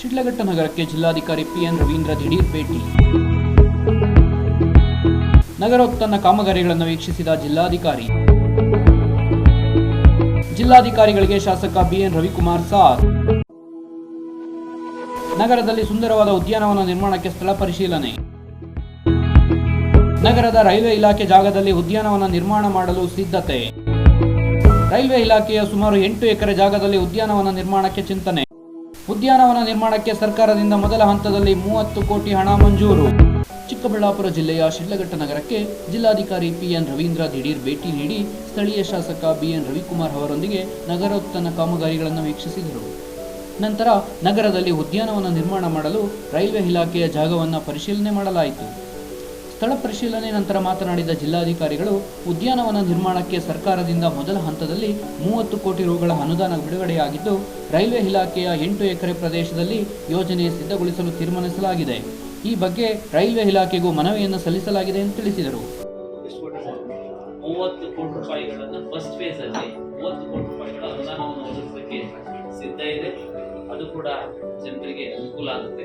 ಶಿಡ್ಲಘಟ್ಟ ನಗರಕ್ಕೆ ಜಿಲ್ಲಾಧಿಕಾರಿ ಪಿಎನ್ ರವೀಂದ್ರ ದಿಢೀರ್ ಭೇಟಿ. ತನ್ನ ಕಾಮಗಾರಿಗಳನ್ನು ವೀಕ್ಷಿಸಿದ ಜಿಲ್ಲಾಧಿಕಾರಿ. ಜಿಲ್ಲಾಧಿಕಾರಿಗಳಿಗೆ ಶಾಸಕ ಬಿಎನ್ ರವಿಕುಮಾರ್ ಸಾರ್ ನಗರದಲ್ಲಿ ಸುಂದರವಾದ ಉದ್ಯಾನವನ ನಿರ್ಮಾಣಕ್ಕೆ ಸ್ಥಳ ಪರಿಶೀಲನೆ. ನಗರದ ರೈಲ್ವೆ ಇಲಾಖೆ ಜಾಗದಲ್ಲಿ ಉದ್ಯಾನವನ ನಿರ್ಮಾಣ ಮಾಡಲು ಸಿದ್ಧತೆ. ರೈಲ್ವೆ ಇಲಾಖೆಯ ಸುಮಾರು ಎಂಟು ಎಕರೆ ಜಾಗದಲ್ಲಿ ಉದ್ಯಾನವನ ನಿರ್ಮಾಣಕ್ಕೆ ಚಿಂತನೆ. ಉದ್ಯಾನವನ ನಿರ್ಮಾಣಕ್ಕೆ ಸರ್ಕಾರದಿಂದ ಮೊದಲ ಹಂತದಲ್ಲಿ ಮೂವತ್ತು ಕೋಟಿ ಹಣ ಮಂಜೂರು. ಚಿಕ್ಕಬಳ್ಳಾಪುರ ಜಿಲ್ಲೆಯ ಶಿಡ್ಲಘಟ್ಟ ನಗರಕ್ಕೆ ಜಿಲ್ಲಾಧಿಕಾರಿ ಪಿಎನ್ ರವೀಂದ್ರ ದಿಢೀರ್ ಭೇಟಿ ನೀಡಿ ಸ್ಥಳೀಯ ಶಾಸಕ ಬಿಎನ್ ರವಿಕುಮಾರ್ ಅವರೊಂದಿಗೆ ನಗರೋತ್ತನ ಕಾಮಗಾರಿಗಳನ್ನು ವೀಕ್ಷಿಸಿದರು. ನಂತರ ನಗರದಲ್ಲಿ ಉದ್ಯಾನವನ ನಿರ್ಮಾಣ ಮಾಡಲು ರೈಲ್ವೆ ಇಲಾಖೆಯ ಜಾಗವನ್ನು ಪರಿಶೀಲನೆ ಮಾಡಲಾಯಿತು. ಸ್ಥಳ ಪರಿಶೀಲನೆ ನಂತರ ಮಾತನಾಡಿದ ಜಿಲ್ಲಾಧಿಕಾರಿಗಳು, ಉದ್ಯಾನವನ ನಿರ್ಮಾಣಕ್ಕೆ ಸರ್ಕಾರದಿಂದ ಮೊದಲ ಹಂತದಲ್ಲಿ ಮೂವತ್ತು ಕೋಟಿ ರುಗಳ ಅನುದಾನ ಬಿಡುಗಡೆಯಾಗಿದ್ದು, ರೈಲ್ವೆ ಇಲಾಖೆಯ ಎಂಟು ಎಕರೆ ಪ್ರದೇಶದಲ್ಲಿ ಯೋಜನೆ ಸಿದ್ಧಗೊಳಿಸಲು ತೀರ್ಮಾನಿಸಲಾಗಿದೆ. ಈ ಬಗ್ಗೆ ರೈಲ್ವೆ ಇಲಾಖೆಗೂ ಮನವಿಯನ್ನು ಸಲ್ಲಿಸಲಾಗಿದೆ ಎಂದು ತಿಳಿಸಿದರು. ಅದು ಕೂಡ ಜನರಿಗೆ ಅನುಕೂಲ ಆಗುತ್ತೆ.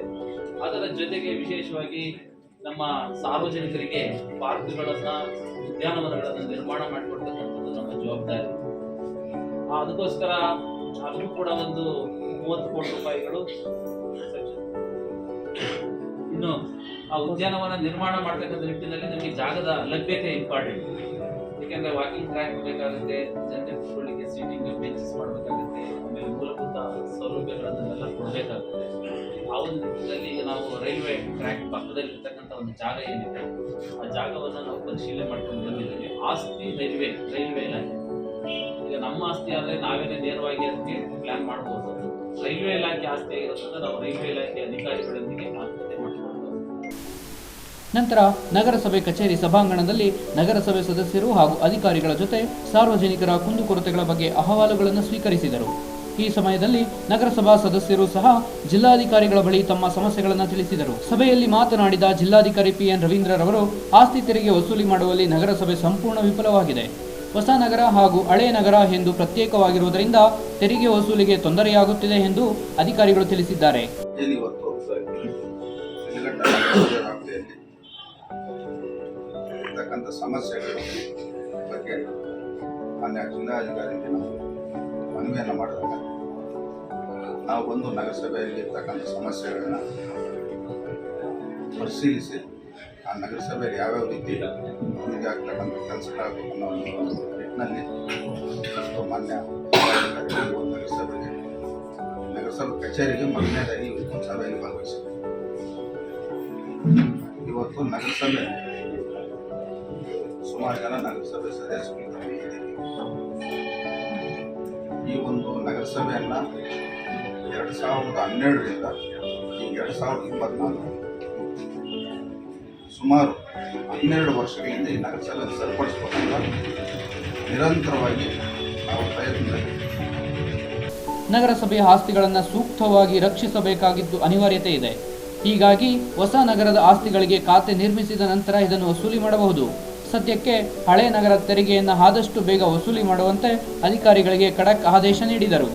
ಅದರ ಜೊತೆಗೆ ವಿಶೇಷವಾಗಿ ನಮ್ಮ ಸಾರ್ವಜನಿಕರಿಗೆ ಪಾರ್ಕ್ಗಳನ್ನ ಉದ್ಯಾನವನಗಳನ್ನ ನಿರ್ಮಾಣ ಮಾಡಿಕೊಡ್ತಕ್ಕಂಥದ್ದು ನಮ್ಮ ಜವಾಬ್ದಾರಿ. ಅದಕ್ಕೋಸ್ಕರ ಅಲ್ಲೂ ಕೂಡ ಒಂದು ಮೂವತ್ತು ಕೋಟಿ ರೂಪಾಯಿಗಳು ಇನ್ನು ಆ ಉದ್ಯಾನವನ ನಿರ್ಮಾಣ ಮಾಡ್ತಕ್ಕಂಥ ನಿಟ್ಟಿನಲ್ಲಿ ನಮಗೆ ಜಾಗದ ಲಭ್ಯತೆ ಇಂಪಾರ್ಟೆಂಟ್ ಯಾಕೆಂದ್ರೆ ವಾಕಿಂಗ್ ಟ್ರ್ಯಾಕ್ ಬೇಕಾಗುತ್ತೆ, ಜನರಿಗೆ ಕೂತ್ಕೊಳ್ಳಿಕ್ಕೆ ಸೀಟಿಂಗ್ ಬೆಂಚಸ್ ಮಾಡಬೇಕಾಗುತ್ತೆ, ಆಮೇಲೆ ಮೂಲಭೂತ ಸೌಲಭ್ಯಗಳನ್ನೆಲ್ಲ ಕೊಡಬೇಕಾಗುತ್ತೆ. ಒಂದು ನಾವು ರೈಲ್ವೆ ಟ್ರ್ಯಾಕ್ ಪಕ್ಕದಲ್ಲಿ ಇರ್ತಕ್ಕಂಥ ಒಂದು ಜಾಗ ಏನಿದೆ, ಆ ಜಾಗವನ್ನು ನಾವು ಪರಿಶೀಲನೆ ಮಾಡ್ಕೊಂಡು ಬಂದಿದ್ದೀವಿ. ಆಸ್ತಿ ರೈಲ್ವೆ ರೈಲ್ವೆ ಇಲಾಖೆ. ಈಗ ನಮ್ಮ ಆಸ್ತಿ ಆದ್ರೆ ನಾವೇನೇ ನೇರವಾಗಿ ಅದಕ್ಕೆ ಪ್ಲಾನ್ ಮಾಡಬಹುದು ರೈಲ್ವೆ ಇಲಾಖೆ ಆಸ್ತಿ ಆಗಿರೋದ್ರಿಂದ ನಾವು ರೈಲ್ವೆ ಇಲಾಖೆ ಅಧಿಕಾರಿಗಳೊಂದಿಗೆ ಮಾತುಕತೆ ನಂತರ ನಗರಸಭೆ ಕಚೇರಿ ಸಭಾಂಗಣದಲ್ಲಿ ನಗರಸಭೆ ಸದಸ್ಯರು ಹಾಗೂ ಅಧಿಕಾರಿಗಳ ಜೊತೆ ಸಾರ್ವಜನಿಕರ ಕುಂದುಕೊರತೆಗಳ ಬಗ್ಗೆ ಅಹವಾಲುಗಳನ್ನು ಸ್ವೀಕರಿಸಿದರು. ಈ ಸಮಯದಲ್ಲಿ ನಗರಸಭಾ ಸದಸ್ಯರು ಸಹ ಜಿಲ್ಲಾಧಿಕಾರಿಗಳ ಬಳಿ ತಮ್ಮ ಸಮಸ್ಯೆಗಳನ್ನು ತಿಳಿಸಿದರು. ಸಭೆಯಲ್ಲಿ ಮಾತನಾಡಿದ ಜಿಲ್ಲಾಧಿಕಾರಿ ಪಿಎನ್ ರವೀಂದ್ರರವರು, ಆಸ್ತಿ ತೆರಿಗೆ ವಸೂಲಿ ಮಾಡುವಲ್ಲಿ ನಗರಸಭೆ ಸಂಪೂರ್ಣ ವಿಫಲವಾಗಿದೆ. ಹೊಸ ನಗರ ಹಾಗೂ ಹಳೆ ನಗರ ಎಂದು ಪ್ರತ್ಯೇಕವಾಗಿರುವುದರಿಂದ ತೆರಿಗೆ ವಸೂಲಿಗೆ ತೊಂದರೆಯಾಗುತ್ತಿದೆ ಎಂದು ಅಧಿಕಾರಿಗಳು ತಿಳಿಸಿದ್ದಾರೆ. ಸಮಸ್ಯೆಗಳ ಬಗ್ಗೆ ಮಾನ್ಯ ಜಿಲ್ಲಾಧಿಕಾರಿಗೆ ನಾವು ಮನವಿಯನ್ನು ಮಾಡಿದಾಗ ನಾವು ಬಂದು ನಗರಸಭೆಯಲ್ಲಿ ಇರ್ತಕ್ಕಂಥ ಸಮಸ್ಯೆಗಳನ್ನು ಪರಿಶೀಲಿಸಿ, ಆ ನಗರಸಭೆಯಲ್ಲಿ ಯಾವ್ಯಾವ ರೀತಿ ಅಭಿವೃದ್ಧಿ ಆಗ್ತಕ್ಕಂಥ ಕೆಲಸಗಳಾಗಬೇಕು ಅನ್ನೋ ಒಂದು ನಿಟ್ಟಿನಲ್ಲಿ ಮಾನ್ಯ ನಗರಸಭೆಗೆ, ನಗರಸಭೆ ಕಚೇರಿಗೆ ಮೊದಲನೇದಾಗಿ ಸಭೆಯಲ್ಲಿ ಭಾಗವಹಿಸಿದೆ ಇವತ್ತು ನಗರಸಭೆ, ಸುಮಾರು ಜನ ನಗರಸಭೆ ಸದಸ್ಯರು. ಈ ಒಂದು ನಗರಸಭೆಯನ್ನ ಎರಡು ಸಾವಿರದ ಹನ್ನೆರಡರಿಂದ ಈ ಎರಡು ಸಾವಿರದ ಇಪ್ಪತ್ನಾಲ್ಕು. ಸುಮಾರು ಹನ್ನೆರಡು ವರ್ಷಗಳಿಂದ ಈ ನಗರಸಭೆ ಸರಿಪಡಿಸಬೇಕಂತ ನಿರಂತರವಾಗಿ ನಾವು ನಗರಸಭೆಯ ಆಸ್ತಿಗಳನ್ನು ಸೂಕ್ತವಾಗಿ ರಕ್ಷಿಸಬೇಕಾಗಿದ್ದು ಅನಿವಾರ್ಯತೆ ಇದೆ. ಹೀಗಾಗಿ ಹೊಸ ನಗರದ ಆಸ್ತಿಗಳಿಗೆ ಖಾತೆ ನಿರ್ಮಿಸಿದ ನಂತರ ಇದನ್ನು ವಸೂಲಿ ಮಾಡಬಹುದು. ಸದ್ಯಕ್ಕೆ ಹಳೆ ನಗರ ತೆರಿಗೆಯನ್ನು ಆದಷ್ಟು ಬೇಗ ವಸೂಲಿ ಮಾಡುವಂತೆ ಅಧಿಕಾರಿಗಳಿಗೆ ಖಡಕ್ ಆದೇಶ ನೀಡಿದರು.